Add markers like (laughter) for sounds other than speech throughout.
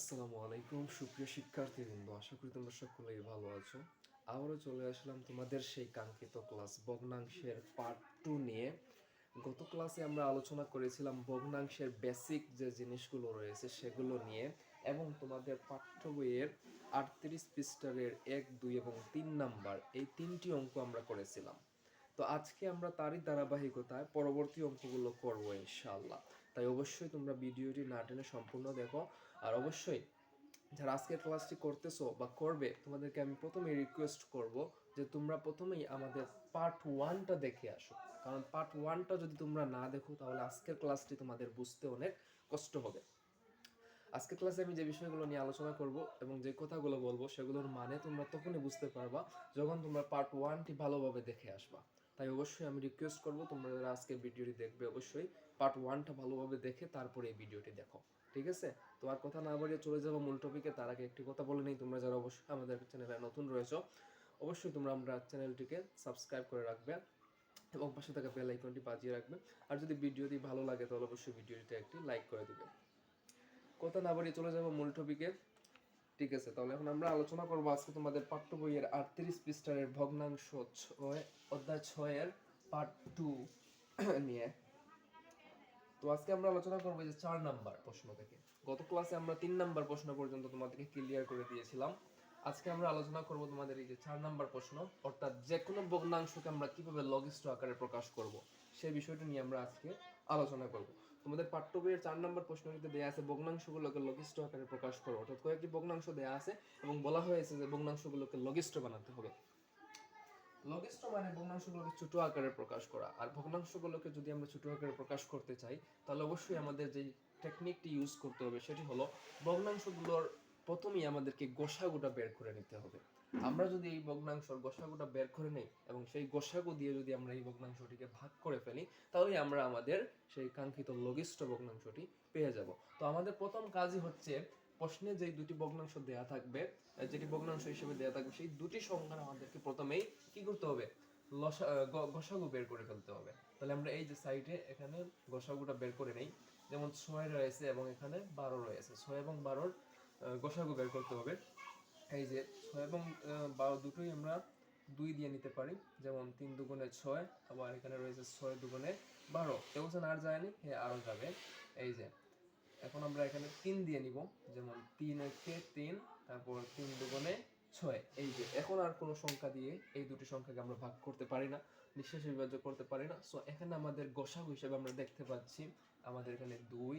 আসসালামু আলাইকুম, সুপ্রিয় শিক্ষার্থীবৃন্দ, আশা করি তোমরা সকলেই ভালো আছো। আবারও চলে আসলাম তোমাদের সেই কাঙ্ক্ষিত ক্লাস ভগ্নাংশের পার্ট টু নিয়ে। গত ক্লাসে আমরা আলোচনা করেছিলাম ভগ্নাংশের বেসিক যে জিনিসগুলো রয়েছে সেগুলো নিয়ে এবং তোমাদের পাঠ্য বইয়ের আটত্রিশ পৃষ্ঠারের এক, দুই এবং তিন নাম্বার এই তিনটি অঙ্ক আমরা করেছিলাম। তো আজকে আমরা তারই ধারাবাহিকতায় পরবর্তী অঙ্কগুলো করব ইনশাআল্লাহ। তাই অবশ্যই তোমরা ভিডিওটি না টেনে সম্পূর্ণ দেখো। আর অবশ্যই যারা আজকের ক্লাসটি করতেছো বা করবে, তোমাদেরকে আমি প্রথমেই রিকোয়েস্ট করব যে তোমরা প্রথমেই আমাদের পার্ট ওয়ানটা দেখে আসো। কারণ পার্ট ওয়ানটা যদি তোমরা না দেখো, তাহলে আজকের ক্লাসটি তোমাদের বুঝতে অনেক কষ্ট হবে। আজকের ক্লাসে আমি যে বিষয়গুলো নিয়ে আলোচনা করব এবং যে কথাগুলো বলব, সেগুলোর মানে তোমরা তখনই বুঝতে পারবা যখন তোমরা পার্ট ওয়ানটি ভালোভাবে দেখে আসবা। তাই অবশ্যই আমি রিকোয়েস্ট করব, তোমরা যারা আজকের ভিডিওটি দেখবে, অবশ্যই পার্ট ওয়ানটা ভালোভাবে দেখে তারপরে এই ভিডিওটি দেখো। ঠিক আছে? তো আর কথা না বাড়িয়ে চলে যাব মূল টপিকে তার আগে একটি কথা বলে নেই, তোমরা যারা অবশ্যই আমাদের চ্যানেলে নতুন রয়েছো, অবশ্যই তোমরা আমরা চ্যানেলটিকে সাবস্ক্রাইব করে রাখবে এবং পাশে থাকা বেল আইকনটি বাজিয়ে রাখবে। আর যদি ভিডিওটি ভালো লাগে, তাহলে অবশ্যই ভিডিওটিতে একটি লাইক করে দেবে। কথা না বাড়িয়ে চলে যাব মূল টপিকে ঠিক আছে? তাহলে এখন আমরা আলোচনা করব আজকে তোমাদের পাঠ্য বইয়ের আটত্রিশ পৃষ্ঠারের ভগ্নাংশ ছয় অধ্যায় ছয়ের পার্ট টু নিয়ে। তো আজকে আমরা আলোচনা করব যে চার নাম্বার প্রশ্ন থেকে। গত ক্লাসে আমরা তিন নাম্বার প্রশ্ন পর্যন্ত তোমাদেরকে ক্লিয়ার করে দিয়েছিলাম। আজকে আমরা আলোচনা করব তোমাদের এই যে চার নাম্বার প্রশ্ন, অর্থাৎ যে কোনো ভগ্নাংশকে আমরা কীভাবে লঘিষ্ঠ আকারে প্রকাশ করব সেই বিষয়টি নিয়ে আমরা আজকে আলোচনা করব। তোমাদের পাঠ্য বইয়ের চার নম্বর প্রশ্নটিতে দেয়া আছে ভগ্নাংশগুলোকে লঘিষ্ঠ আকারে প্রকাশ করো, অর্থাৎ কয়েকটি ভগ্নাংশ দেয়া আছে এবং বলা হয়েছে যে ভগ্নাংশগুলোকে লঘিষ্ঠ বানাতে হবে। লঘিষ্ঠ মানে ভগ্নাংশগুলোকে ছোট আকারে প্রকাশ করা। আর ভগ্নাংশগুলোকে যদি আমরা ছোট আকারে প্রকাশ করতে চাই, তাহলে অবশ্যই আমাদের যে টেকনিকটি ইউজ করতে হবে সেটি হলো ভগ্নাংশগুলোর প্রথমেই আমাদেরকে গোসাগুটা বের করে নিতে হবে। আমরা যদি এই ভগ্নাংশর গোসাগুটা বের করে নেই এবং সেই গোসাগু দিয়ে যদি আমরা এই ভগ্নাংশটিকে ভাগ করে ফেলি তাহলে আমরা আমাদের সেই কাঙ্ক্ষিত লঘিষ্ঠ ভগ্নাংশটি পেয়ে যাব। তো আমাদের প্রথম কাজই হচ্ছে প্রশ্নে যে দুটি ভগ্নাংশ দেয়া থাকবে যেটি ভগ্নাংশ হিসেবে দেয়া থাকবে, সেই দুটি সংখ্যার আমাদেরকে প্রথমেই কি করতে হবে? গসাগু বের করে ফেলতে হবে। তাহলে আমরা এই যে সাইডে এখানে গসাগুটা বের করে নেই, যেমন ছয় রয়েছে এবং এখানে বারো রয়েছে। ছয় এবং বারোর গসাগু বের করতে হবে। এই যে ছয় এবং বারো দুটোই আমরা দুই দিয়ে নিতে পারি, যেমন তিন দুগুণে ছয়, আবার এখানে রয়েছে ছয় দুগুণে বারো। এবছর আর যায়নি হ্যাঁ আরও যাবে। এই যে এখন আমরা এখানে তিন দিয়ে নিব। যেমন তিন একে তিন, তারপর তিন দুগুণে ছয়। এই যে, এখন আর কোনো সংখ্যা দিয়ে এই দুটি সংখ্যাকে আমরা ভাগ করতে পারি না নিঃশ্বাস বিভাজ্য করতে পারি না। সো এখানে আমাদের গোসাগু হিসেবে আমরা দেখতে পাচ্ছি আমাদের এখানে দুই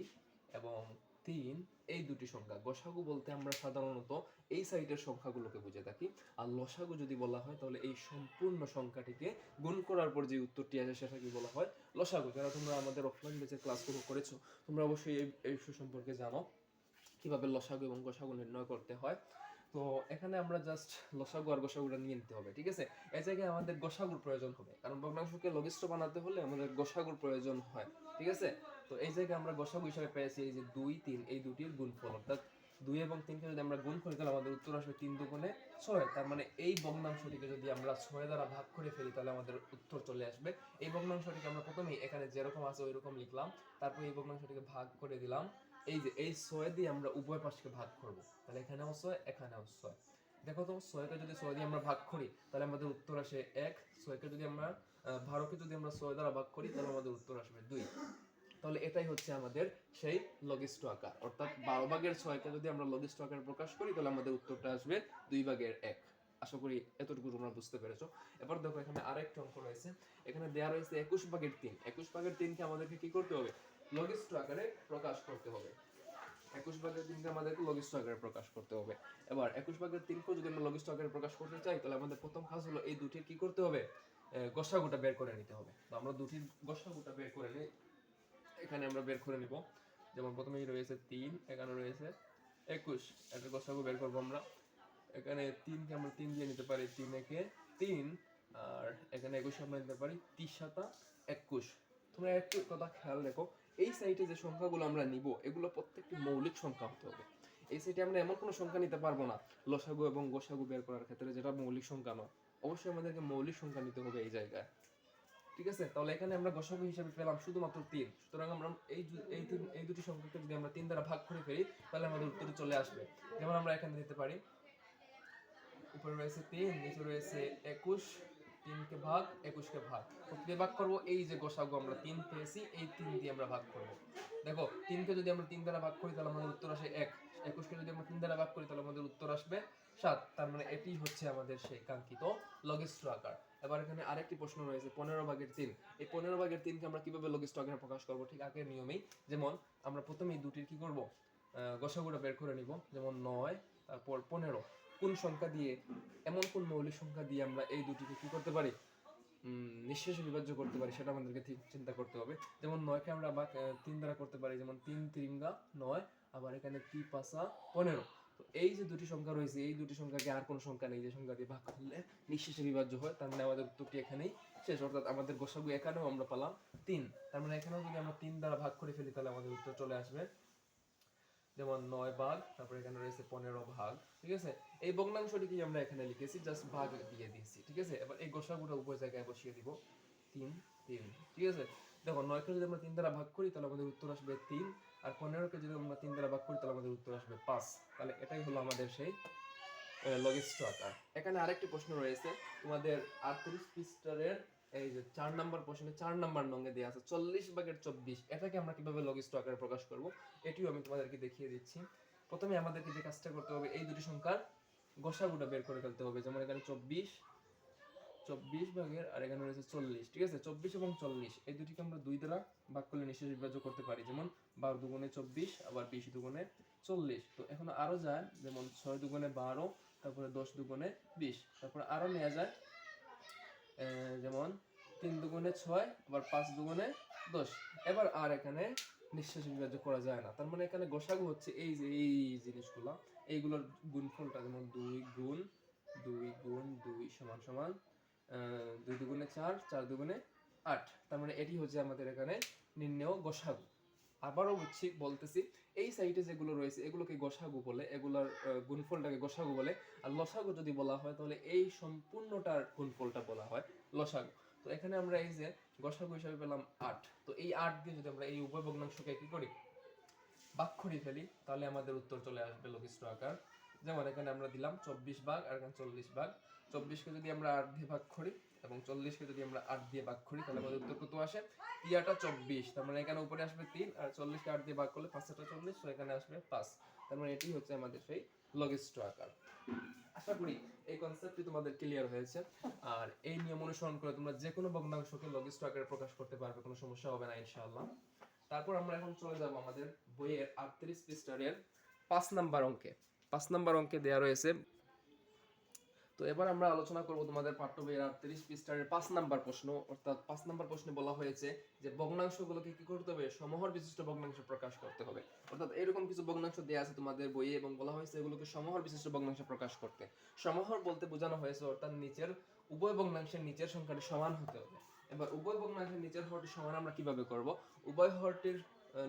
এবং তিন, এই দুটি সংখ্যা। গসাগু বলতে আমরা সাধারণত এই সাইডের সংখ্যাগুলোকে বুঝে থাকি। আর লসাগু যদি বলা হয়, তাহলে এই সম্পূর্ণ সংখ্যাটিকে গুণ করার পর যে উত্তরটি আসে সেটাকে বলা হয়? লসাগু। যারা তোমরা আমাদের অফলাইন বেচে ক্লাসগুলো করেছ, তোমরা অবশ্যই এই এই বিষয় সম্পর্কে জানো কীভাবে লসাগু এবং গসাগু নির্ণয় করতে হয়। তো এখানে আমরা জাস্ট লসাগু আর গোসাগুটা নিয়ে নিতে হবে, ঠিক আছে? এই জায়গায় আমাদের গোসাগুর প্রয়োজন হবে, কারণ ভগ্নাংশকে লঘিষ্ঠ বানাতে হলে আমাদের গোসাগুর প্রয়োজন হয়, ঠিক আছে? তো এই জায়গায় আমরা গোসাগু হিসাবে পেয়েছি এই যে দুই, তিন, এই দুটির গুণফল, অর্থাৎ দুই এবং তিনকে যদি আমরা গুণ করি, তাহলে আমাদের উত্তর আসবে তিন দুগুণে ছয়, তার মানে এই ভগ্নাংশটিকে যদি আমরা ছয় দ্বারা ভাগ করে ফেলি, তাহলে আমাদের উত্তর চলে আসবে। এই ভগ্নাংশটিকে আমরা প্রথমেই এখানে যেরকম আছে ওই রকম লিখলাম, তারপর এই ভগ্নাংশটিকে ভাগ করে দিলাম এই যে, এই ছয় দিয়ে আমরা উভয় পাশকে ভাগ করব। তাহলে এখানেও ছয় এখানেও ছয়। দেখো তো, ছয়কে যদি ছয় দিয়ে আমরা ভাগ করি, তাহলে আমাদের উত্তর আসে এক, ছয়কে যদি আমরা বারোকে যদি আমরা ছয় দ্বারা ভাগ করি, তাহলে আমাদের উত্তর আসবে দুই। তাহলে এটাই হচ্ছে আমাদের সেই লঘিষ্ঠ আকার। অর্থাৎ বারো ভাগের ছয়কে যদি আমরা লঘিষ্ঠ আকারে প্রকাশ করি, তাহলে আমাদের উত্তরটা আসবে দুই ভাগের এক। আশা করি এতটুকু তোমরা বুঝতে পেরেছ। এবার দেখো, এখানে আরেকটা অঙ্ক রয়েছে। এখানে দেওয়া রয়েছে একুশ ভাগের তিন। একুশ ভাগের তিনকে আমাদেরকে কি করতে হবে? লঘিষ্ঠ আকারে প্রকাশ করতে হবে। একুশ ভাগের তিনকে আমাদেরকে লগিস্ট আকারে প্রকাশ করতে হবে। এবার একুশ ভাগের তিনকেও যদি আমরা লঘিষ্ঠ আকারে প্রকাশ করতে চাই, তাহলে আমাদের প্রথম কাজ হলো এই দুটির কি করতে হবে? গসাগুটা বের করে নিতে হবে। তো আমরা দুটির গসাগুটা বের করে নিই। এখানে আমরা বের করে নিব। যেমন প্রথমেই রয়েছে তিন, এখানে রয়েছে একুশ। একটা গসাগু বের করব আমরা। এখানে তিনকে আমরা তিন দিয়ে নিতে পারি, তিন একে তিন। আর এখানে একুশ আমরা নিতে পারি তিস সাতা একুশ। তোমরা একটু কথা খেয়াল রেখো। এই সাইটে যে সংখ্যাগুলো আমরা নিব, এগুলো প্রত্যেকটি মৌলিক সংখ্যা হতে হবে। এই সাইটে আমরা এমন কোনো সংখ্যা নিতে পারব না, লসাগু এবং গোসাগু বের করার ক্ষেত্রে যেটা মৌলিক সংখ্যা নয়। অবশ্যই আমাদেরকে মৌলিক সংখ্যা নিতে হবে এই জায়গায়। ঠিক আছে? তাহলে এখানে আমরা গসাগু হিসাবে পেলাম শুধুমাত্র তিন। সুতরাং আমরা এই এই তিন এই দুটি সংখ্যাকে যদি আমরা তিন দ্বারা ভাগ করে ফেলি, তাহলে আমাদের উত্তরে চলে আসবে। যেমন আমরা এখানে দিতে পারি, উপরে রয়েছে তিন, নিচে রয়েছে একুশ তিনকে ভাগ, একুশকে ভাগ। দিয়ে ভাগ করব, এই যে গোসাগু আমরা তিন পেয়েছি, এই তিন দিয়ে আমরা ভাগ করব। দেখো, তিনকে যদি আমরা তিন দ্বারা ভাগ করি, তাহলে আমাদের উত্তর আসে এক। একুশকে যদি আমরা তিন দ্বারা ভাগ করি, তাহলে আমাদের উত্তর আসবে সাত। তার মানে এটি হচ্ছে আমাদের সেই কাঙ্ক্ষিত লঘিষ্ঠ আকার। এবার এখানে আরেকটি প্রশ্ন রয়েছে, পনেরো ভাগের তিন। এই পনেরো ভাগের তিনকে আমরা কীভাবে লঘিষ্ঠ আকারে প্রকাশ করব? ঠিক আগের নিয়মেই। যেমন, আমরা প্রথমেই দুটির কি করব? গোসাগুটা বের করে নিব। যেমন নয়, তারপর পনেরো। কোন সংখ্যা দিয়ে, এমন কোন মৌলিক সংখ্যা দিয়ে আমরা এই দুটিকে কি করতে পারি? নিঃশেষে বিভাজ্য করতে পারি, সেটা আমাদেরকে ঠিক চিন্তা করতে হবে। যেমন নয়কে আমরা বা তিন দ্বারা করতে পারি, যেমন তিন তিরিঙ্গা নয়, আবার এখানে তি পাঁচা পনেরো। তো এই যে দুটি সংখ্যা রয়েছে, এই দুটি সংখ্যাকে আর কোনো সংখ্যা নেই, যে সংখ্যা দিয়ে ভাগ করলে নিঃশেষে বিভাজ্য হয়, তার মানে আমাদের উত্তরটি এখানেই শেষ। অর্থাৎ আমাদের গোসাগু এখানেও আমরা পেলাম তিন। তার মানে এখানেও যদি আমরা তিন দ্বারা ভাগ করে ফেলি, তাহলে আমাদের উত্তর চলে আসবে যেমন নয় ভাগ, তারপরে এখানে রয়েছে পনেরো ভাগ, ঠিক আছে? এই ভগ্নাংশটিকে আমরা এখানে লিখেছি জাস্ট ভাগ দিয়ে দিয়েছি, ঠিক আছে? এবার এই গোসাগুটা উপর জায়গায় বসিয়ে দিব, তিন তিন, ঠিক আছে? দেখো, নয়কে যদি আমরা তিন দ্বারা ভাগ করি, তাহলে আমাদের উত্তর আসবে তিন, আর পনেরোকে যদি আমরা তিন দ্বারা ভাগ করি, তাহলে আমাদের উত্তর আসবে পাঁচ। তাহলে এটাই হলো আমাদের সেই লঘিষ্ঠ আকার। এখানে আরেকটি প্রশ্ন রয়েছে, তোমাদের আটত্রিশ পৃষ্ঠারের এই যে চার নাম্বার প্রশ্নে চার নাম্বার নঙ্গে দেওয়া আছে, চল্লিশ ভাগের চব্বিশ। এটাকে আমরা কীভাবে লঘিষ্ঠ আকারে প্রকাশ করব, এটিও আমি তোমাদেরকে দেখিয়ে দিচ্ছি। প্রথমে আমাদেরকে যে কাজটা করতে হবে, এই দুটি সংখ্যার গসাগুটা বের করে ফেলতে হবে, যেমন এখানে চব্বিশ চব্বিশ ভাগের আর এখানে রয়েছে চল্লিশ, ঠিক আছে? চব্বিশ এবং চল্লিশ, এই দুটিকে আমরা দুই দ্বারা ভাগ করলে নিঃশেষ বিভাজ্য করতে পারি, যেমন বারো দুগুণে চব্বিশ, আবার বিশ দুগুণে চল্লিশ। তো এখন আরও যায়, যেমন ছয় দুগুণে বারো, তারপরে দশ দুগুণে বিশ, তারপরে আরও নেওয়া যায় যেমন তিন দুগুণে ছয়, আবার পাঁচ দুগুণে দশ। এবার আর এখানে নিঃশ্বাস বিভাজ্য করা যায় না। তার মানে এখানে গোসাগু হচ্ছে এই যে, এই জিনিসগুলো, এইগুলোর গুণফলটা যেমন দুই গুণ দুই গুণ দুই সমান সমান দুই দুগুণে চার চার দুগুণে আট। তার মানে এটি হচ্ছে আমাদের এখানে নির্ণেয় গোসাগু। আবারও বুঝছি, বলতেছি এই সাইটে যেগুলো রয়েছে, এগুলোকে গোসাগু বলে, এগুলোর গুণফলটাকে গোসাগু বলে। আর লসাগু যদি বলা হয়, তাহলে এই সম্পূর্ণটার গুণফলটা বলা হয় লসাগু। তো এখানে আমরা এই যে গসাগু হিসাবে পেলাম আট। তো এই আট দিয়ে যদি আমরা এই উভয় ভগ্নাংশকে কি করি? করে ফেলি, তাহলে আমাদের উত্তর চলে আসবে লঘিষ্ঠ আকার। যেমন এখানে আমরা দিলাম চব্বিশ ভাগ আর এখানে চল্লিশ ভাগ। চব্বিশকে যদি আমরা আট দিয়ে ভাগ করি এবং চল্লিশকে যদি আমরা আট দিয়ে ভাগ করি, তাহলে আমাদের উত্তর কত আসে? তিয়াটা চব্বিশ। তার মানে এখানে উপরে আসবে তিন আর চল্লিশকে আট দিয়ে ভাগ করলে পাঁচটা চল্লিশ, তো এখানে আসবে পাঁচ। তার মানে এটি হচ্ছে আমাদের সেই লঘিষ্ঠ আকার। আশা করি এই কনসেপ্টটি তোমাদের ক্লিয়ার হয়েছে। আর এই নিয়ম অনুসরণ করে তোমরা যে কোনো ভগ্নাংশকে লঘিষ্ঠ আকারে প্রকাশ করতে পারবে, কোনো সমস্যা হবে না, ইনশাআল্লাহ। তারপর আমরা এখন চলে যাব আমাদের বইয়ের আটত্রিশ পৃষ্ঠারের পাঁচ নাম্বার অঙ্কে। পাঁচ নাম্বার অঙ্কে দেওয়া রয়েছে। তো এবার আমরা আলোচনা করব তোমাদের পাঠ্য বইয়ের আটত্রিশ পৃষ্ঠারের পাঁচ নাম্বার প্রশ্ন। অর্থাৎ পাঁচ নাম্বার প্রশ্নে বলা হয়েছে যে ভগ্নাংশগুলোকে কি করতে হবে? সমহর বিশিষ্ট ভগ্নাংশ প্রকাশ করতে হবে। অর্থাৎ এরকম কিছু ভগ্নাংশ দেওয়া আছে তোমাদের বইয়ে এবং বলা হয়েছে এগুলোকে সমহর বিশিষ্ট ভগ্নাংশ প্রকাশ করতে। সমহর বলতে বোঝানো হয়েছে, অর্থাৎ নিচের উভয় ভগ্নাংশের নিচের সংখ্যাটি সমান হতে হবে। এবার উভয় ভগ্নাংশের নিচের হরটি সমান আমরা কীভাবে করব? উভয় হরটির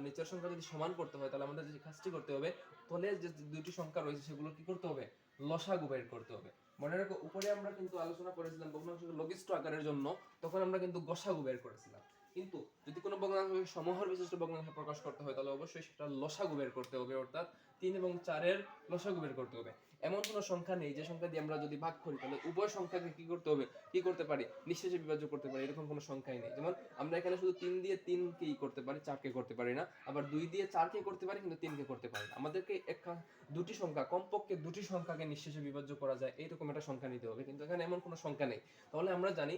নিচের সংখ্যা যদি সমান করতে হয়, তাহলে আমাদের যে কাজটি করতে হবে তলের যে দুটি সংখ্যা রয়েছে, সেগুলো কি করতে হবে? লসাগু বের করতে হবে। মনে রাখো, উপরে আমরা কিন্তু আলোচনা করেছিলাম ভগ্নাংশকে লঘিষ্ঠ আকারের জন্য, তখন আমরা কিন্তু গসাগু বের করেছিলাম। কিন্তু যদি কোনো ভগ্নাংশকে সমহর বিশিষ্ট ভগ্নাংশ প্রকাশ করতে হয়, তাহলে অবশ্যই সেটা লসাগু বের করতে হবে, অর্থাৎ তিন এবং চারের লসাগু বের করতে হবে। এমন কোনো সংখ্যা নেই, যে সংখ্যা দিয়ে আমরা যদি ভাগ করি, তাহলে উভয় সংখ্যাকে কি করতে হবে? কি করতে পারি? নিঃশেষে বিভাজ্য করতে পারি, এরকম কোনো সংখ্যাই নেই। যেমন আমরা এখানে শুধু তিন দিয়ে তিনকেই করতে পারি, চারকে করতে পারি না। আবার দুই দিয়ে চারকে করতে পারি, কিন্তু তিনকে করতে পারি না। আমাদেরকে একটা দুটি সংখ্যা, কমপক্ষে দুটি সংখ্যাকে নিঃশেষে বিভাজ্য করা যায়, এইরকম একটা সংখ্যা নিতে হবে। কিন্তু এখানে এমন কোনো সংখ্যা নেই। তাহলে আমরা জানি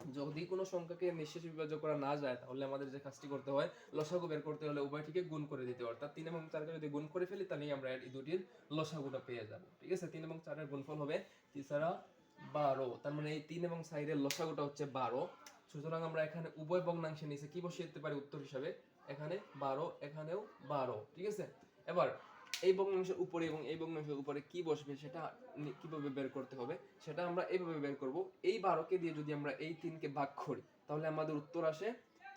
যদি কোনো সংখ্যাকে নিঃশেষে বিভাজ্য করা না যায়, তাহলে আমাদের যে কাজটি করতে হয়, লসাগু বের করতে হলে উভয়টিকে গুণ করে দিতে হয় অর্থাৎ তিন এবং চারকে যদি গুণ করে ফেলি তাহলেই আমরা এই দুটির লসাগুটা পেয়ে যাব। ঠিক আছে? তিন এবং চারের গুণফল হবে তিসারা বারো। তার মানে এই তিন এবং চারের লসাগুটা হচ্ছে বারো। সুতরাং আমরা এখানে উভয় ভগ্নাংশে নিচে কি বসিয়ে দিতে পারি? উত্তর হিসাবে। এখানে বারো, এখানেও বারো। ঠিক আছে? এবার এই ভগ্নাংশের উপরে এবং এই ভগ্নাংশের উপরে কি বসবে সেটা কীভাবে বের করতে হবে, সেটা আমরা এইভাবে বের করব। এই বারোকে দিয়ে যদি আমরা এই তিনকে ভাগ করি, তাহলে আমাদের উত্তর আসে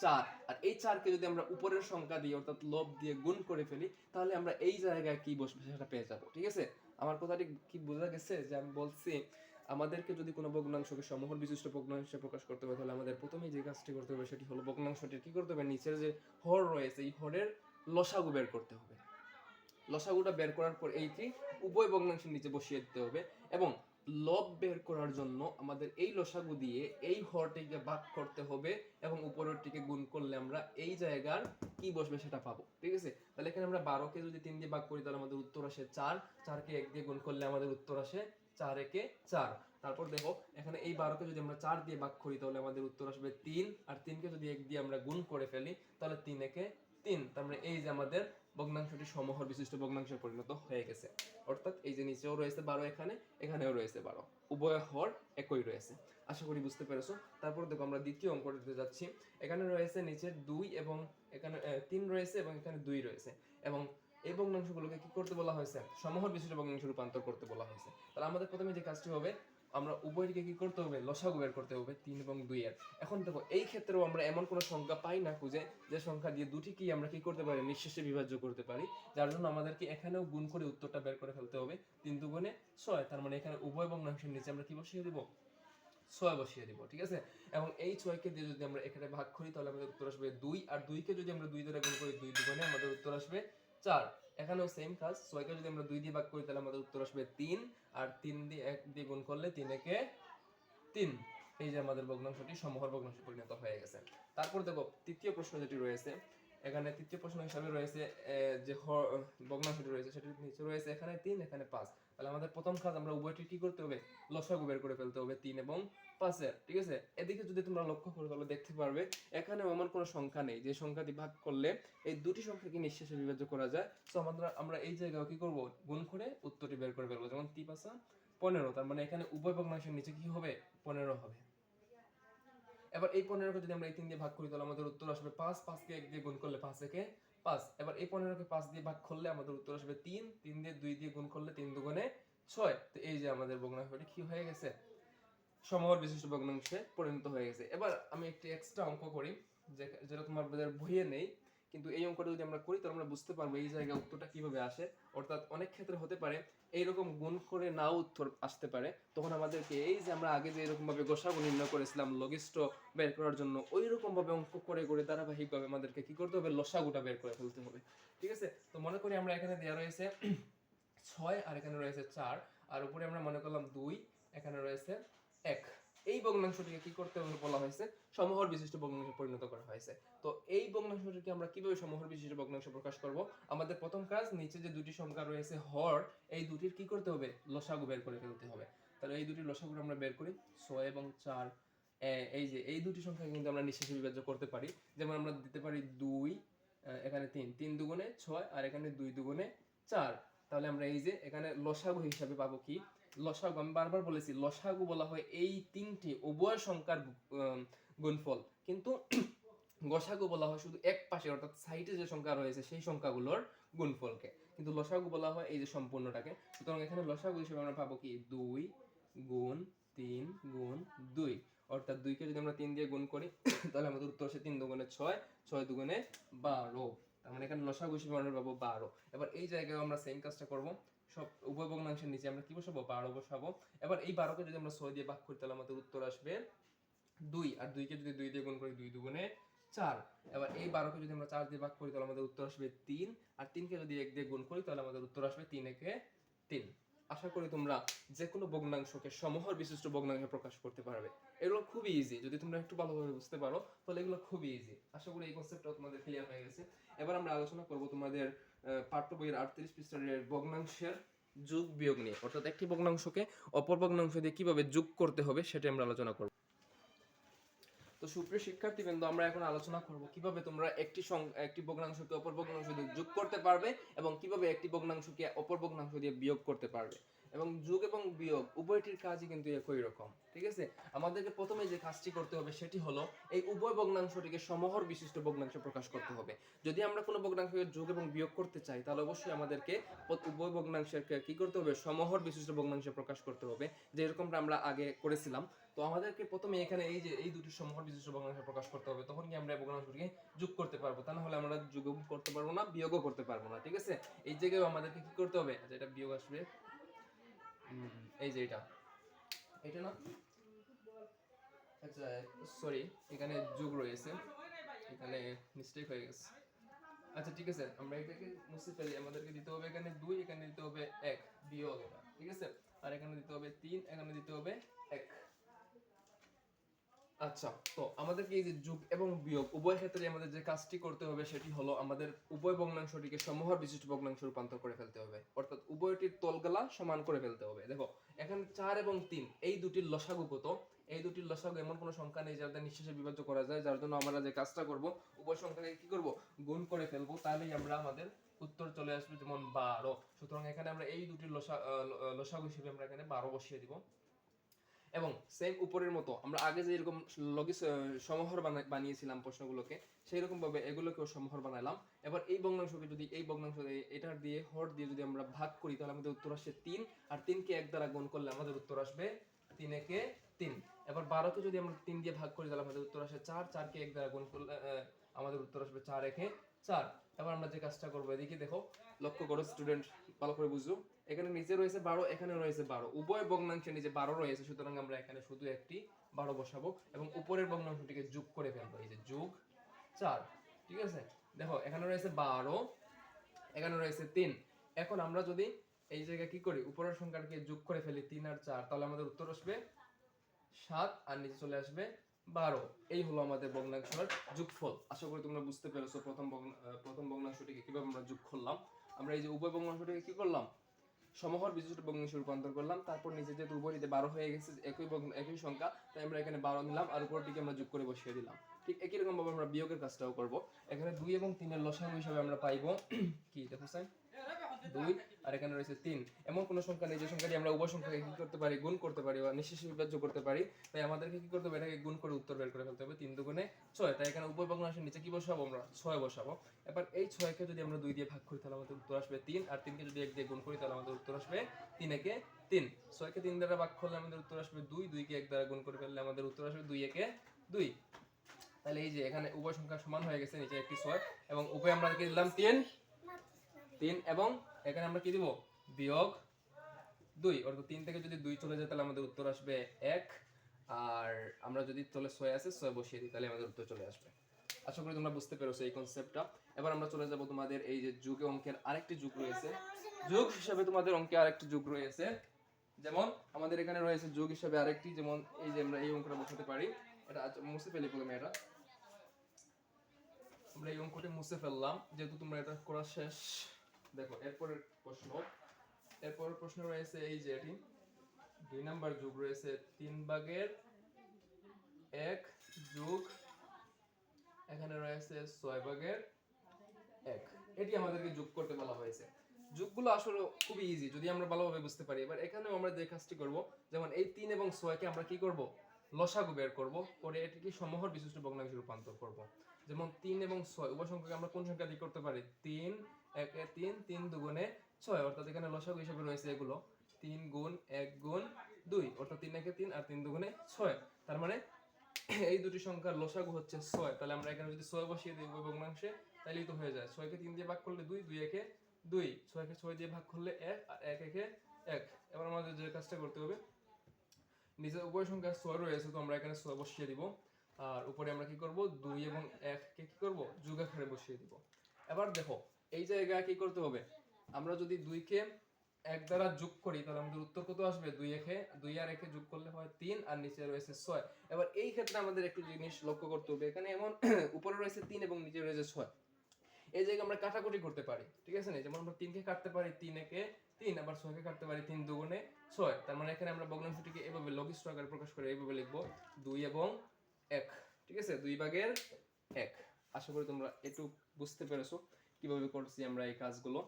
চার। আর এই চারকে যদি আমরা উপরের সংখ্যা দিই অর্থাৎ লব দিয়ে গুণ করে ফেলি, তাহলে আমরা এই জায়গায় কি বসবে সেটা পেয়ে যাব, ঠিক আছে? আমার কথাটি কি বোঝা গেছে? যে আমি বলছি, আমাদেরকে যদি কোনো ভগ্নাংশকে সমহর বিশিষ্ট ভগ্নাংশে প্রকাশ করতে হবে, তাহলে আমাদের প্রথমে যে কাজটি করতে হবে সেটি হলো ভগ্নাংশটির কি করতে হবে? নিচের যে হর রয়েছে, এই হরের লসাগু বের করতে হবে। লসাগুটা বের করার পর এইটি উভয় ভগ্নাংশের নিচে বসিয়ে দিতে হবে এবং লব বের করার জন্য আমাদের এই লসাগু দিয়ে এই হরটিকে ভাগ করতে হবে এবং উপরেরটিকে গুণ করলে আমরা এই জায়গার কি বসবে সেটা পাবো, ঠিক আছে? তাহলে এখানে আমরা বারোকে যদি তিন দিয়ে ভাগ করি, তাহলে আমাদের উত্তর আসে চার। চারকে এক দিয়ে গুণ করলে আমাদের উত্তর আসে চার একে চার। তারপর দেখো, এখানে এই বারোকে যদি আমরা চার দিয়ে ভাগ করি, তাহলে আমাদের উত্তর আসবে তিন। আর তিনকে যদি এক দিয়ে আমরা গুণ করে ফেলি, তাহলে তিন একে তিন। তার মানে এই যে আমাদের ভগ্নাংশটি সমহর বিশিষ্ট ভগ্নাংশে পরিণত হয়ে গেছে। অর্থাৎ এই যে নিচেও রয়েছে বারো, এখানে, এখানেও রয়েছে বারো। উভয় হর একই রয়েছে। আশা করি বুঝতে পেরেছ। তারপর দেখো আমরা দ্বিতীয় অঙ্কটিতে যাচ্ছি। এখানে রয়েছে নিচের দুই এবং এখানে তিন রয়েছে এবং এখানে দুই রয়েছে। এবং এই ভগ্নাংশগুলোকে কি করতে বলা হয়েছে? সমহর বিশিষ্ট ভগ্নাংশ রূপান্তর করতে বলা হয়েছে। তাহলে আমাদের প্রথমে যে কাজটি হবে আমরা উভয়টিকে কি করতে হবে? লসাগু বের করতে হবে, তিন এবং দুই এর। এখন দেখো, এই ক্ষেত্রেও আমরা এমন কোনো সংখ্যা পাই না খুঁজে, যে সংখ্যা দিয়ে দুটি কি আমরা কি করতে পারি? নিঃশেষে বিভাজ্য করতে পারি। যার জন্য আমাদেরকে এখানেও গুণ করে উত্তরটা বের করে ফেলতে হবে। তিন দুগুণে ছয়, তার মানে এখানে উভয় ভগ্নাংশের নিচে আমরা কি বসিয়ে দিব? ছয় বসিয়ে দিব, ঠিক আছে? এবং এই ছয়কে দিয়ে যদি আমরা এখানে ভাগ করি, তাহলে আমাদের উত্তর আসবে দুই। আর দুইকে যদি আমরা দুই দ্বারা গুণ করি, দুই দুগুণে আমাদের উত্তর আসবে চার। এখানেও সেম কাজ, ছয়কে যদি আমরা দুই দিয়ে ভাগ করি, তাহলে আমাদের উত্তর আসবে তিন, আর তিন দিয়ে এক দিয়ে গুণ করলে তিন একে তিন। এই যে আমাদের ভগ্নাংশটি সমহর ভগ্নাংশে পরিণত হয়ে গেছে। তারপর দেখো, তৃতীয় প্রশ্ন যেটি রয়েছে, এখানে তৃতীয় প্রশ্ন হিসাবে রয়েছে যে ভগ্নাংশটি রয়েছে সেটি রয়েছে এখানে তিন, এখানে পাঁচ। তাহলে আমাদের প্রথম কাজ আমরা উভয়টি কি করতে হবে? লসাগু বের করে ফেলতে হবে তিন এবং পাঁচের ঠিক আছে? এদিকে যদি তোমরা লক্ষ্য করো তাহলে দেখতে পারবে এখানে এমন কোনো সংখ্যা নেই যে সংখ্যাটি ভাগ করলে এই দুটি সংখ্যাকে নিঃশেষে বিভাজ্য করা যায়। তো আমরা আমরা এই জায়গায় কি করব? গুণ করে উত্তরটি বের করে ফেলব। যেমন তি পাঁচা, পনেরো, তার মানে এখানে উভয় ভগ্নাংশের নিচে কি হবে? পনেরো হবে। এবার এই পনেরোকে যদি আমরা এই তিন দিয়ে ভাগ করি, তাহলে আমাদের উত্তর আসবে পাঁচ, পাঁচকে এক দিয়ে গুণ করলে পাঁচ একে পাঁচ। এবার এই পনেরোকে পাঁচ দিয়ে ভাগ করলে আমাদের উত্তর আসবে তিন। তিন দিয়ে দুই দিয়ে গুণ করলে তিন দুগুণে ছয়। তো এই যে আমাদের ভগ্নাংশটি কি হয়ে গেছে? সমহর বিশিষ্ট ভগ্নাংশে পরিণত হয়ে গেছে। এবার আমি একটি এক্সট্রা অঙ্ক করি যেটা তোমার বইয়ে নেই। কিন্তু এই অঙ্কটা যদি আমরা করি, তাহলে আমরা বুঝতে পারব এই জায়গায় উত্তরটা কীভাবে আসে। অর্থাৎ অনেক ক্ষেত্রে হতে পারে এইরকম গুণ করে নাও উত্তর আসতে পারে। তখন আমাদেরকে এই যে আমরা আগে যে এরকম ভাবে গোসাগু নির্ণয় করেছিলাম, লঘিষ্ঠ বের করার জন্য ওই রকম ভাবে অঙ্ক করে করে ধারাবাহিকভাবে আমাদেরকে কি করতে হবে? লসাগুটা বের করে ফেলতে হবে। ঠিক আছে? তো মনে করি আমরা এখানে দেওয়া রয়েছে ছয় আর এখানে রয়েছে চার, আর উপরে আমরা মনে করলাম দুই, এখানে রয়েছে এক। এই ভগ্নাংশটিকে কি করতে বলা হয়েছে? সমহর বিশিষ্ট ভগ্নাংশে পরিণত করা হয়েছে। তো এই ভগ্নাংশটিকে আমরা কীভাবে সমহর বিশিষ্ট ভগ্নাংশ প্রকাশ করব? আমাদের প্রথম কাজ, নিচে যে দুটি সংখ্যা রয়েছে, হর, এই দুটির কি করতে হবে? লসাগু বের করে ফেলতে হবে। তাহলে এই দুটি লসাগু আমরা বের করি। ছয় এবং চার এই যে, এই দুটি সংখ্যা কিন্তু আমরা নিঃশেষে বিভাজ্য করতে পারি। যেমন আমরা দিতে পারি দুই এখানে তিন। তিন দুগুণে ছয় আর এখানে দুই দুগুণে চার। তাহলে আমরা এই যে এখানে লসাগু হিসাবে পাবো কি? লসাগু, আমি বারবার বলেছি, লসাগু বলা হয় এই তিনটি উভয় সংখ্যার গুণফল। কিন্তু (clears throat) গসাগু বলা হয় শুধু এক পাশে, অর্থাৎ সাইডে যে সংখ্যা রয়েছে সেই সংখ্যাগুলোর গুণফলকে। কিন্তু লসাগু বলা হয় এই যে সম্পূর্ণটাকে। সুতরাং এখানে লসাগু হিসেবে আমরা পাবো কি? দুই গুণ তিন গুণ দুই। অর্থাৎ দুইকে যদি আমরা তিন দিয়ে গুণ করি, (clears throat) তাহলে আমাদের উত্তর আসে তিন দুগুণে ছয় ছয় দুগুণে বারো। তার মানে এখানে লসাগু আমরা পাবো বারো। এবার এই জায়গায় আমরা সেম কাজটা করব। সব উভয় ভগ্নাংশের নিচে আমরা কি বসাবো? বারো বসাবো। এবার এই বারোকে যদি আমরা ছয় দিয়ে ভাগ করি, তাহলে আমাদের উত্তর আসবে দুই। আর দুইকে যদি দুই দিয়ে গুণ করি, দুই দুগুণে চার। এবার এই বারোকে যদি আমরা চার দিয়ে ভাগ করি, তাহলে আমাদের উত্তর আসবে তিন। আর তিনকে যদি এক দিয়ে গুণ করি, তাহলে আমাদের উত্তর আসবে তিন একে তিন। আশা করি তোমরা যে কোনো ভগ্নাংশকে, সমহর বিশিষ্ট ভগ্নাংশে প্রকাশ করতে পারবে। এগুলো খুবই ইজি যদি তোমরা একটু ভালোভাবে বুঝতে পারো, তাহলে এগুলো খুবই ইজি আশা করি এই কনসেপ্টটা তোমাদের ক্লিয়ার হয়ে গেছে। এবার আমরা আলোচনা করব তোমাদের পাঠ্য বইয়ের আটত্রিশ পৃষ্ঠার ভগ্নাংশের যোগ বিয়োগ নিয়ে। অর্থাৎ একটি ভগ্নাংশকে অপর ভগ্নাংশ দিয়ে কীভাবে যোগ করতে হবে, সেটা আমরা আলোচনা করব। তো সুপ্রিয় শিক্ষার্থীবৃন্দ, আমরা এখন আলোচনা করব কীভাবে তোমরা একটি একটি ভগ্নাংশকে অপর ভগ্নাংশ দিয়ে যোগ করতে পারবে এবং কীভাবে একটি ভগ্নাংশকে অপর ভগ্নাংশ দিয়ে বিয়োগ করতে পারবে। এবং যোগ এবং বিয়োগ, উভয়টির কাজই কিন্তু একই রকম, ঠিক আছে? আমাদেরকে প্রথমে যে কাজটি করতে হবে সেটি হলো এই উভয় ভগ্নাংশটিকে সমহর বিশিষ্ট ভগ্নাংশ প্রকাশ করতে হবে। যদি আমরা কোনো ভগ্নাংশকে যোগ এবং বিয়োগ করতে চাই, তাহলে অবশ্যই আমাদেরকে উভয় ভগ্নাংশের কি করতে হবে? সমহর বিশিষ্ট ভগ্নাংশে প্রকাশ করতে হবে যেরকমটা আমরা আগে করেছিলাম। তো আমাদেরকে প্রথমে এখানে এই যে, এই দুটি সমহর বিশিষ্ট ভগ্নাংশ প্রকাশ করতে হবে, তখন কি আমরা ভগ্নাংশটিকে যোগ করতে পারব? তা না হলে আমরা যোগ করতে পারব না, বিয়োগও করতে পারব না, ঠিক আছে? এই জায়গায় আমাদেরকে কি করতে হবে? আচ্ছা এটা বিয়োগ আসবে। এই যে এটা। এটা না? আচ্ছা সরি এখানে যোগ রয়েছে। এখানে মিস্টেক হয়ে গেছে। আচ্ছা ঠিক আছে, আমরা এটাকে মুছে ফেলি। আমাদেরকে দিতে হবে এখানে দুই, এখানে দিতে হবে এক। বিয়োগ এটা, ঠিক আছে? আর এখানে দিতে হবে তিন, এখানে দিতে হবে এক। আচ্ছা তো আমাদেরকে এই যে যোগ এবং বিয়োগ, উভয় ক্ষেত্রে আমাদের যে কাজটি করতে হবে সেটি হলো আমাদের উভয় ভগ্নাংশটিকে সমহর বিশিষ্ট ভগ্নাংশ রূপান্তর করে ফেলতে হবে। অর্থাৎ উভয়টির তলগলা সমান করে ফেলতে হবে। দেখো, এখানে চার এবং তিন, এই দুটির লসাগু কত? এই দুটির লসাগু এমন কোনো সংখ্যা নেই যাদের নিঃশেষে বিভাজ্য করা যায়, যার জন্য আমরা যে কাজটা করব, উভয় সংখ্যাকে কি করব? গুণ করে ফেলব। তাহলেই আমরা আমাদের উত্তর চলে আসবে যেমন বারো। সুতরাং এখানে আমরা এই দুটির লসা লসাগু হিসেবে আমরা এখানে বারো বসিয়ে দিব। এবং সেম উপরের মতো, আমরা আগে যে এরকম লগিস সমহর বানিয়েছিলাম প্রশ্নগুলোকে সেই রকম ভাবে এগুলোকেও সমহর বানালাম। এবার এই ভগ্নাংশকে যদি, এই ভগ্নাংশ এটার দিয়ে, হর দিয়ে যদি আমরা ভাগ করি, তাহলে আমাদের উত্তর আসছে তিন, আর তিনকে এক দ্বারা গুণ করলে আমাদের উত্তর আসবে তিন একে তিন। এবার বারোকে যদি আমরা তিন দিয়ে ভাগ করি, তাহলে আমাদের উত্তর আসে চার, চারকে এক দ্বারা গুণ করলে আমাদের উত্তর আসবে চার একে চার। এবার আমরা যে কাজটা করব, এদিকে দেখো, লক্ষ্য করো স্টুডেন্ট ভালো করে বুঝো এখানে নিচে রয়েছে বারো, এখানে রয়েছে বারো। উভয় ভগ্নাংশের নিচে বারো রয়েছে, সুতরাং আমরা এখানে শুধু একটি বারো বসাবো এবং উপরের ভগ্নাংশটিকে যোগ করে ফেলব। এই যে যোগ চার, ঠিক আছে? দেখো, এখানে রয়েছে বারো, এখানে রয়েছে তিন। এখন আমরা যদি এই জায়গায় কি করি? উপরের সংখ্যাটাকে যোগ করে ফেলি, তিন আর চার, তাহলে আমাদের উত্তর আসবে সাত আর নিচে চলে আসবে বারো। এই হলো আমাদের ভগ্নাংশের যোগফল। আশা করি তোমরা বুঝতে পেরেছ প্রথম প্রথম ভগ্নাংশটিকে কীভাবে আমরা যোগ করলাম। আমরা এই যে উভয় ভগ্নাংশটিকে কি করলাম? সমহর বিশিষ্ট ভগ্নাংশে রূপান্তর করলাম। তারপর নিচে যেহেতু উভয়টিতে বারো হয়ে গেছে, একই একই সংখ্যা, তাই আমরা এখানে বারো নিলাম আর উপরটিকে আমরা যোগ করে বসিয়ে দিলাম। ঠিক একই রকম ভাবে আমরা বিয়োগের কাজটাও করব। এখানে দুই এবং তিনের লসাগু হিসাবে আমরা পাইবো, (clears throat) কি দেখো স্যার? দুই, আর এখানে রয়েছে তিন। এমন কোনো সংখ্যা নেই যে সংখ্যাটি আমরা উভয় সংখ্যাকে কি করতে পারি? গুণ করতে পারি বা নিঃশেষে বিভাজ্য করতে পারি। তাই আমাদেরকে কি করতে হবে? এটাকে গুণ করে উত্তর বের করে ফেলতে হবে। তিন দুগুণে ছয়। তাই এখানে উভয় ভগ্নাংশের নিচে কি বসাবো? আমরা ছয় বসাবো। এবার এই ছয়কে যদি আমরা দুই দিয়ে ভাগ করি, তাহলে আমাদের উত্তর আসবে তিন। আর তিনকে যদি এক দিয়ে গুণ করি, তাহলে আমাদের উত্তর আসবে তিন একে তিন। ছয়কে তিন দ্বারা ভাগ করলে আমাদের উত্তর আসবে দুই। দুইকে এক দ্বারা গুণ করে ফেললে আমাদের উত্তর আসবে দুই একে দুই। তাহলে এই যে এখানে উভয় সংখ্যা সমান হয়ে গেছে, নিচে একটি ছয়। এবং উভয় আমরা দিলাম? তিন। তিন এবং এখানে আমরা কি দিব? বিয়োগ দুই। অর্থাৎ তিন থেকে যদি দুই চলে যায়, তাহলে আমাদের উত্তর আসবে এক। আর আমরা যদি চলে ছয় আছে, ছয় বসিয়ে দিই, তাহলে আমাদের উত্তর চলে আসবে। আশা করি তোমরা বুঝতে পেরেছ এই কনসেপ্টটা এবার আমরা চলে যাব তোমাদের এই যে যুগে অঙ্কের আরেকটি যুগ রয়েছে। যোগ হিসাবে তোমাদের অঙ্কে আরেকটি যুগ রয়েছে। যেমন আমাদের এখানে রয়েছে যোগ হিসাবে আরেকটি, যেমন এই যে আমরা এই অঙ্কটা বসাতে পারি। এটা আজ মুছে ফেলি প্রথমে এটা। আমরা এই অঙ্কটি মুছে ফেললাম, যেহেতু তোমরা এটা করা শেষ। দেখো, এরপরের প্রশ্ন। এরপরের প্রশ্ন রয়েছে এই যে এটি। দুই নাম্বার যোগ রয়েছে, তিন ভাগের এক যোগ। এখানে রয়েছে ছয় ভাগের এক। এটি আমাদেরকে যোগ করতে বলা হয়েছে। যোগগুলো আসলে খুবই ইজি যদি আমরা ভালোভাবে বুঝতে পারি। এবার এখানেও আমরা যে কাজটি করব, যেমন এই তিন এবং ছয়কে আমরা কি করব? লসাগু বের করব, করে এটিকে সমহর বিশিষ্ট ভগ্নাংশে রূপান্তর করব। যেমন তিন এবং ছয়, উভয় সংখ্যাকে আমরা কোন সংখ্যা দিয়ে করতে পারি? তিন একে তিন তিন দুগুণে ছয়। অর্থাৎ এখানে লসাগু হিসেবে রয়েছে এগুলো। তিন গুণ এক গুণ দুই। অর্থাৎ তিন একে তিন আর তিন দুগুণে ছয়। তার মানে এই দুটি সংখ্যার লসাগু হচ্ছে ছয়। তাহলে আমরা এখানে যদি ছয় বসিয়ে দিই উভয় ভগ্নাংশে তাহলেই তো হয়ে যায়। ছয়কে তিন দিয়ে ভাগ করলে দুই দুই একে দুই। ছয়কে ছয় দিয়ে ভাগ করলে এক আর এক একে এক। এবার আমাদের যে কাজটা করতে হবে, নিচে উভয় সংখ্যা ছয় রয়েছে, তো আমরা এখানে ছয় বসিয়ে দিব। আর উপরে আমরা কি করব? দুই এবং এককে কি করব? যোগ আকারে বসিয়ে দিব। এবার দেখো এই জায়গায় কি করতে হবে? আমরা যদি দুইকে এক দ্বারা যোগ করি, তাহলে আমাদের উত্তর কত আসবে? দুই একে দুই আর একে যোগ করলে হয় তিন, আর নিচে রয়েছে ছয়। এবার এই ক্ষেত্রে আমাদের একটু জিনিস লক্ষ্য করতে হবে। এখানে এমন (clears throat) উপরে রয়েছে তিন এবং নিচে রয়েছে ছয়। এই জায়গায় আমরা কাটাকুটি করতে পারি, ঠিক আছে না? যেমন আমরা তিনকে কাটতে পারি, তিন একে তিন, আবার ছয়কে কাটতে পারি, তিন দুগুণে ছয়। তার মানে এখানে আমরা ভগ্নাংশটিকে এভাবে লঘিষ্ঠ আকারে প্রকাশ করে এইভাবে লিখব দুই এবং এক, ঠিক আছে? দুই ভাগের এক। আশা করি তোমরা একটু বুঝতে পেরেছ। কীভাবে করছি আমরা এই কাজগুলো।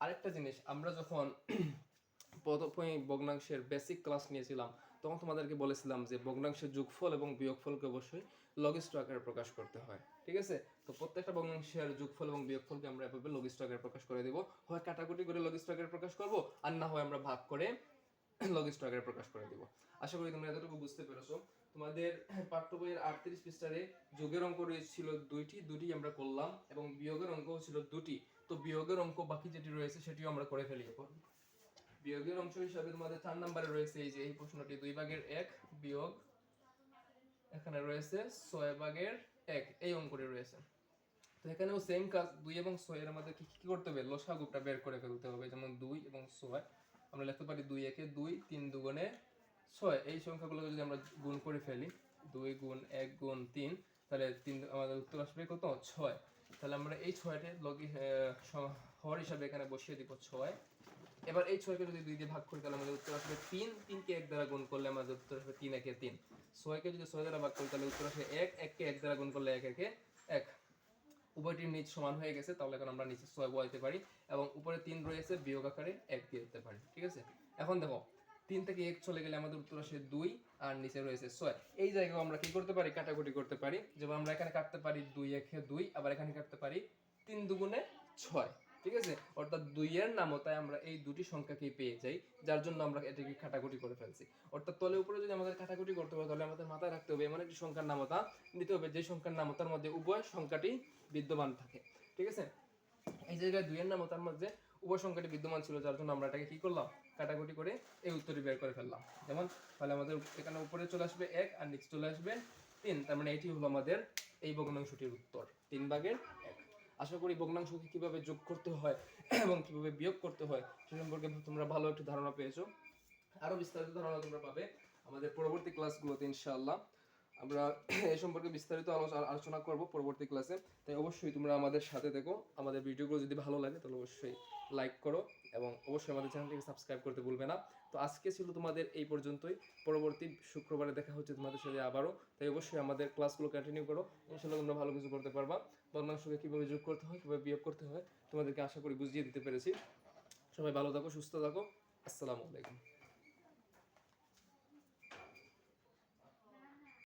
আরেকটা জিনিস, আমরা যখন (clears throat) প্রথমে ভগ্নাংশের বেসিক ক্লাস নিয়েছিলাম, তখন তোমাদেরকে বলেছিলাম যে ভগ্নাংশের যোগফল এবং বিয়োগফলকে অবশ্যই লঘিষ্ঠ আকারে প্রকাশ করতে হয়, ঠিক আছে? তো প্রত্যেকটা ভগ্নাংশের যোগফল এবং বিয়োগফলকে আমরা এভাবে লঘিষ্ঠ আকারে প্রকাশ করে দেব। হয় কাটাকুটি করে লঘিষ্ঠ আকারে প্রকাশ করব, আর না হয় আমরা ভাগ করে (clears throat) লঘিষ্ঠ আকারে প্রকাশ করে দিব। আশা করি তোমরা এতটুকু বুঝতে পেরেছ। তোমাদের পাঠ্য বইয়ের আটত্রিশ পৃষ্ঠারে যোগের অঙ্ক ছিল দুইটি, দুটি আমরা করলাম এবং বিয়োগের অঙ্কও ছিল দুটি। তো বিয়োগের অঙ্ক বাকি যেটি রয়েছে সেটিও আমরা করে ফেলি এখন। বিয়োগের অংশ হিসাবে তোমাদের চার নম্বরে রয়েছে এই যে, এই প্রশ্নটি দুই ভাগের এক বিয়োগ এখানে রয়েছে ছয় ভাগের এক, এই অঙ্কটি রয়েছে। তো এখানেও সেম কাজ, দুই এবং ছয়ের মধ্যে কি কি করতে হবে? লসাগুটা বের করে ফেলতে হবে, যেমন দুই এবং ছয়। আমরা লিখতে পারি দুই একে দুই, তিন দুগুণে ছয়, এই সংখ্যাগুলোকে যদি আমরা গুণ করে ফেলি, দুই গুণ এক গুণ তিন, তাহলে তিন, আমাদের উত্তর আসবে কত? ছয়। তাহলে আমরা এই ছয়টে লগি হর হিসাবে এখানে বসিয়ে দিব ছয়। এবার এই ছয়কে যদি দুই দিয়ে ভাগ করি, তাহলে আমাদের উত্তর আসবে তিন। তিনকে এক দ্বারা গুণ করলে আমাদের উত্তর আসবে তিন একে তিন। ছয়কে যদি ছয় দ্বারা ভাগ করি, তাহলে উত্তর আসবে এক। এককে এক দ্বারা গুণ করলে এক একে এক। উভয়টির নিচ সমান হয়ে গেছে, তাহলে এখন আমরা নিচে ছয় বসাইতে পারি এবং উপরে তিন রয়েছে, বিয়োগ আকারে এক দিয়ে দিতে পারি। ঠিক আছে? এখন দেখো তিন থেকে এক চলে গেলে আমাদের উত্তর আসে দুই, আর নিচে রয়েছে ছয়। এই জায়গায় আমরা কি করতে পারি? কাটাকুটি করতে পারি। যেমন আমরা এখানে কাটতে পারি দুই একে দুই, আবার এখানে কাটতে পারি তিন দুগুণে ছয়। ঠিক আছে? অর্থাৎ দুইয়ের নামতায় আমরা এই দুটি সংখ্যাকেই পেয়ে যাই, যার জন্য আমরা এটাকে কাটাকুটি করে ফেলছি। অর্থাৎ তলে উপরে যদি আমাদের কাটাকুটি করতে হবে তাহলে আমাদের মাথায় রাখতে হবে এমন একটি সংখ্যার নামতা নিতে হবে, যে সংখ্যার নামতার মধ্যে উভয় সংখ্যাটি বিদ্যমান থাকে। ঠিক আছে? এই জায়গায় দুইয়ের নামতার মধ্যে উভয় সংখ্যাটি বিদ্যমান ছিল, যার জন্য আমরা এটাকে কি করলাম? কাটাকুটি করে এই উত্তরটি বের করে ফেললাম। যেমন, তাহলে আমাদের এখানে উপরে চলে আসবে এক আর নিচে চলে আসবে তিন। তার মানে এটি হলো আমাদের এই ভগ্নাংশটির উত্তর, তিন ভাগের এক। আশা করি ভগ্নাংশকে কীভাবে যোগ করতে হয় এবং কীভাবে বিয়োগ করতে হয় সে সম্পর্কে তোমরা ভালো একটি ধারণা পেয়েছ। আরও বিস্তারিত ধারণা তোমরা পাবে আমাদের পরবর্তী ক্লাসগুলোতে ইনশাআল্লাহ। আমরা এই সম্পর্কে বিস্তারিত আলোচনা করব পরবর্তী ক্লাসে। তাই অবশ্যই তোমরা আমাদের সাথে দেখো আমাদের ভিডিওগুলো যদি ভালো লাগে, তাহলে অবশ্যই লাইক করো এবং অবশ্যই আমাদের চ্যানেলটিকে সাবস্ক্রাইব করতে ভুলবে না। তো আজকে ছিল তোমাদের এই পর্যন্তই। পরবর্তী শুক্রবারে দেখা হচ্ছে তোমাদের সাথে আবারও। তাই অবশ্যই আমাদের ক্লাসগুলো কন্টিনিউ করো। ইনশাল্লাহ তোমরা ভালো কিছু করতে পারবা। বর্ণাংশকে কীভাবে যোগ করতে হয়, কীভাবে বিয়োগ করতে হয়, তোমাদেরকে আশা করি বুঝিয়ে দিতে পেরেছি। সবাই ভালো থাকো, সুস্থ থাকো। আসসালামু আলাইকুম।